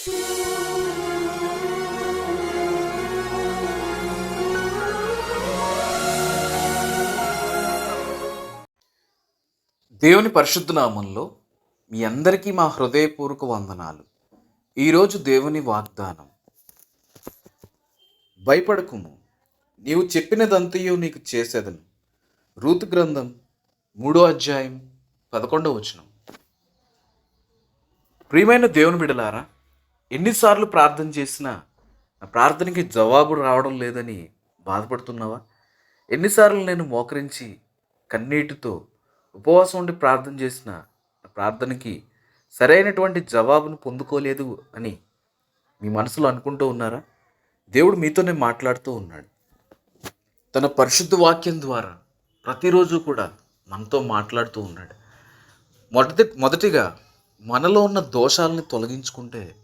దేవుని పరిశుద్ధ నామంలో మీ అందరికీ మా హృదయపూర్వక వందనాలు. ఈరోజు దేవుని వాగ్దానం. భయపడకుము. నీవు చెప్పినదంతయో నీకు చేసేదను. రూతు గ్రంథం మూడో అధ్యాయం పదకొండవ వచనం. ప్రియమైన దేవుని బిడలారా ఎన్నిసార్లు ప్రార్థన చేసినా నా ప్రార్థనకి జవాబు రావడం లేదని బాధపడుతున్నావా? ఎన్నిసార్లు నేను మోకరించి కన్నీటితో ఉపవాసం ఉండి ప్రార్థన చేసిన నా ప్రార్థనకి సరైనటువంటి జవాబును పొందుకోలేదు అని మీ మనసులో అనుకుంటూ ఉన్నారా? దేవుడు మీతోనే మాట్లాడుతూ ఉన్నాడు. తన పరిశుద్ధ వాక్యం ద్వారా ప్రతిరోజు కూడా మనతో మాట్లాడుతూ ఉన్నాడు. మొదటి మొదటిగా మనలో ఉన్న దోషాలని తొలగించుకుంటే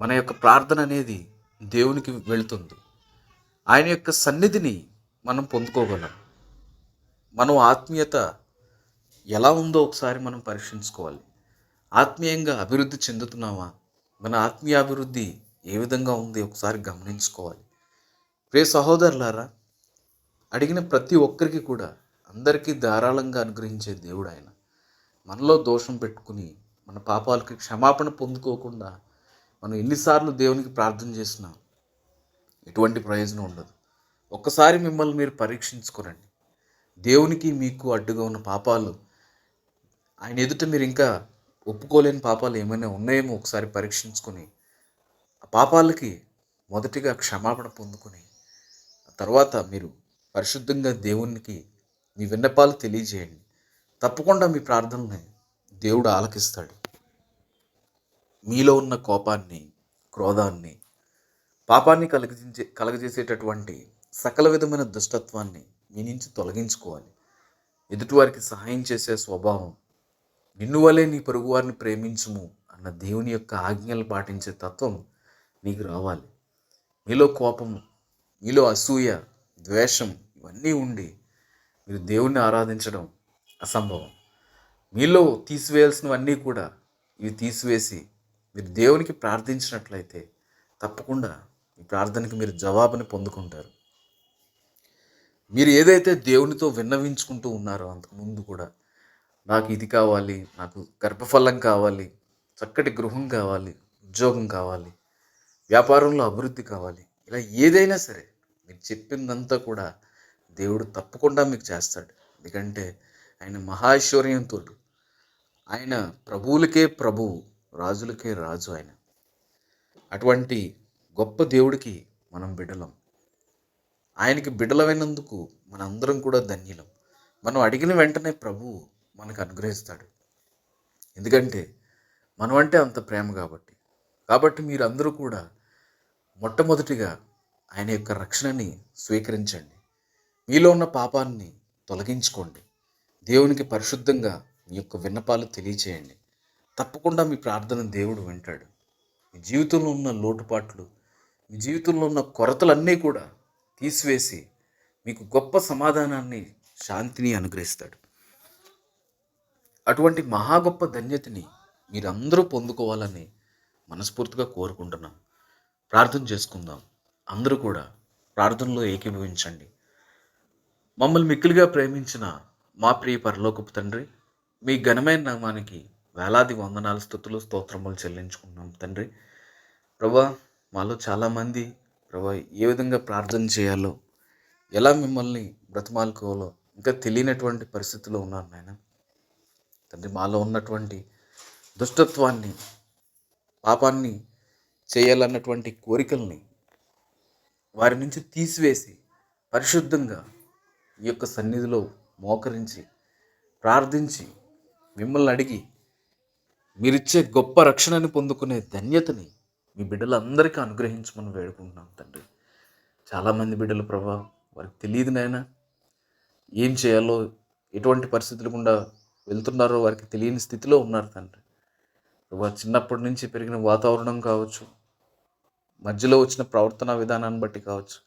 మన యొక్క ప్రార్థన అనేది దేవునికి వెళుతుంది. ఆయన యొక్క సన్నిధిని మనం పొందుకోగలం. మనం ఆత్మీయత ఎలా ఉందో ఒకసారి మనం పరీక్షించుకోవాలి. ఆత్మీయంగా అభివృద్ధి చెందుతున్నామా? మన ఆత్మీయ అభివృద్ధి ఏ విధంగా ఉంది ఒకసారి గమనించుకోవాలి. ప్రే సహోదరులారా అడిగిన ప్రతి ఒక్కరికి కూడా అందరికీ ధారాళంగా అనుగ్రహించే దేవుడు ఆయన. మనలో దోషం పెట్టుకుని మన పాపాలకి క్షమాపణ పొందుకోకుండా మనం ఎన్నిసార్లు దేవునికి ప్రార్థన చేసినా ఎటువంటి ప్రయోజనం ఉండదు. ఒక్కసారి మిమ్మల్ని మీరు పరీక్షించుకోరండి. దేవునికి మీకు అడ్డుగా ఉన్న పాపాలు ఆయన ఎదుట మీరు ఇంకా ఒప్పుకోలేని పాపాలు ఏమైనా ఉన్నాయేమో ఒకసారి పరీక్షించుకొని ఆ పాపాలకి మొదటిగా క్షమాపణ పొందుకొని తర్వాత మీరు పరిశుద్ధంగా దేవునికి మీ విన్నపాలు తెలియజేయండి. తప్పకుండా మీ ప్రార్థనని దేవుడు ఆలకిస్తాడు. మీలో ఉన్న కోపాన్ని క్రోధాన్ని పాపాన్ని కలిగించే కలగజేసేటటువంటి సకల విధమైన దుష్టత్వాన్ని మీ నుంచి తొలగించుకోవాలి. ఎదుటివారికి సహాయం చేసే స్వభావం నిన్ను వలే నీ పొరుగువారిని ప్రేమించుము అన్న దేవుని యొక్క ఆజ్ఞలు పాటించే తత్వం నీకు రావాలి. మీలో కోపము మీలో అసూయ ద్వేషం ఇవన్నీ ఉండి మీరు దేవుణ్ణి ఆరాధించడం అసంభవం. మీలో తీసివేయాల్సినవన్నీ కూడా ఇవి తీసివేసి మీరు దేవునికి ప్రార్థించినట్లయితే తప్పకుండా ఈ ప్రార్థనకి మీరు జవాబుని పొందుకుంటారు. మీరు ఏదైతే దేవునితో విన్నవించుకుంటూ ఉన్నారో అంతకుముందు కూడా నాకు ఇది కావాలి నాకు గర్భఫలం కావాలి చక్కటి గృహం కావాలి ఉద్యోగం కావాలి వ్యాపారంలో అభివృద్ధి కావాలి ఇలా ఏదైనా సరే మీరు చెప్పిందంతా కూడా దేవుడు తప్పకుండా మీకు చేస్తాడు. ఎందుకంటే ఆయన మహాశ్వర్యంతో ఆయన ప్రభువులకే ప్రభువు. రాజులకే రాజు ఆయన. అటువంటి గొప్ప దేవుడికి మనం బిడ్డలం ఆయనకి బిడ్డలమైనందుకు మనందరం కూడా ధన్యులం. మనం అడిగిన వెంటనే ప్రభువు మనకు అనుగ్రహిస్తాడు. ఎందుకంటే మనం అంటే అంత ప్రేమ కాబట్టి. కాబట్టి మీరందరూ కూడా మొట్టమొదటిగా ఆయన యొక్క రక్షణని స్వీకరించండి. మీలో ఉన్న పాపాన్ని తొలగించుకోండి. దేవునికి పరిశుద్ధంగా మీ యొక్క విన్నపాలు తెలియచేయండి. తప్పకుండా మీ ప్రార్థన దేవుడు వింటాడు. మీ జీవితంలో ఉన్న లోటుపాట్లు మీ జీవితంలో ఉన్న కొరతలన్నీ కూడా తీసివేసి మీకు గొప్ప సమాధానాన్ని శాంతిని అనుగ్రహిస్తాడు. అటువంటి మహా గొప్ప ధన్యతని మీరందరూ పొందుకోవాలని మనస్ఫూర్తిగా కోరుకుంటున్నాం. ప్రార్థన చేసుకుందాం. అందరూ కూడా ప్రార్థనలో ఏకీభవించండి. మమ్మల్ని మిక్కిలిగా ప్రేమించిన మా ప్రియ పరలోకపు తండ్రి మీ ఘనమైన నామానికి వేలాది వందనాలు స్థుతులు స్తోత్రములు చెల్లించుకున్నాం తండ్రి ప్రభా మాలో చాలామంది ప్రభా ఏ విధంగా ప్రార్థన చేయాలో ఎలా మిమ్మల్ని బ్రతమాలుకోవాలో ఇంకా తెలియనటువంటి పరిస్థితిలో ఉన్నారు నాయన. తండ్రి మాలో ఉన్నటువంటి దుష్టత్వాన్ని పాపాన్ని చేయాలన్నటువంటి కోరికల్ని వారి నుంచి తీసివేసి పరిశుద్ధంగా ఈ యొక్క సన్నిధిలో మోకరించి ప్రార్థించి మిమ్మల్ని అడిగి మీరిచ్చే గొప్ప రక్షణని పొందుకునే ధన్యతని మీ బిడ్డలందరికీ అనుగ్రహించమని వేడుకుంటున్నాం తండ్రి. చాలామంది బిడ్డలు ప్రభా వారికి తెలియదు నాయన ఏం చేయాలో ఎటువంటి పరిస్థితులు గుండా వెళ్తున్నారో వారికి తెలియని స్థితిలో ఉన్నారు తండ్రి. ప్రభా చిన్నప్పటి నుంచి పెరిగిన వాతావరణం కావచ్చు మధ్యలో వచ్చిన ప్రవర్తన విధానాన్ని బట్టి కావచ్చు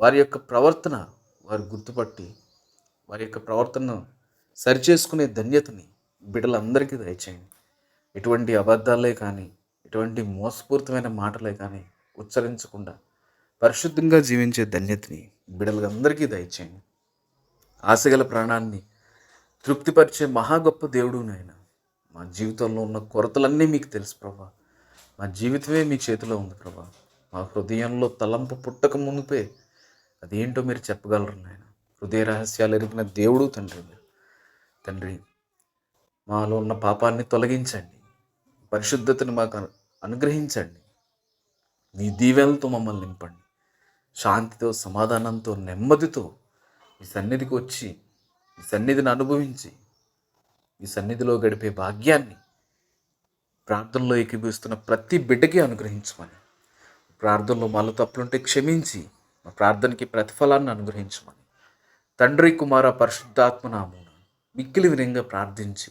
వారి యొక్క ప్రవర్తన వారు గుర్తుపట్టి వారి యొక్క ప్రవర్తనను సరిచేసుకునే ధన్యతని బిడ్డలందరికీ దయచేయండి. ఎటువంటి అబద్ధాలే కానీ ఎటువంటి మోసపూరితమైన మాటలే కానీ ఉచ్చరించకుండా పరిశుద్ధంగా జీవించే ధన్యతని బిడలందరికీ దయచేయండి. ఆశగల ప్రాణాన్ని తృప్తిపరిచే మహా గొప్ప దేవుడు నాయన మా జీవితంలో ఉన్న కొరతలన్నీ మీకు తెలుసు ప్రభా. మా జీవితమే మీ చేతిలో ఉంది ప్రభా. మా హృదయంలో తలంపు పుట్టక మునిపే అదేంటో మీరు చెప్పగలరు నాయన. హృదయ రహస్యాలు ఎరిగిన దేవుడు తండ్రి మీరు. తండ్రి మాలో ఉన్న పాపాన్ని తొలగించండి. పరిశుద్ధతను మాకు అనుగ్రహించండి. నీ దీవెనలతో మమ్మల్ని నింపండి. శాంతితో సమాధానంతో నెమ్మదితో ఈ సన్నిధికి వచ్చి ఈ సన్నిధిని అనుభవించి ఈ సన్నిధిలో గడిపే భాగ్యాన్ని ప్రార్థనలో ఏకీభవిస్తున్న ప్రతి బిడ్డకి అనుగ్రహించమని ప్రార్థనలో మాలో తప్పులుంటే క్షమించి మా ప్రార్థనకి ప్రతిఫలాన్ని అనుగ్రహించమని తండ్రి కుమార పరిశుద్ధాత్మ నామమున మిక్కిలి వినంగా ప్రార్థించి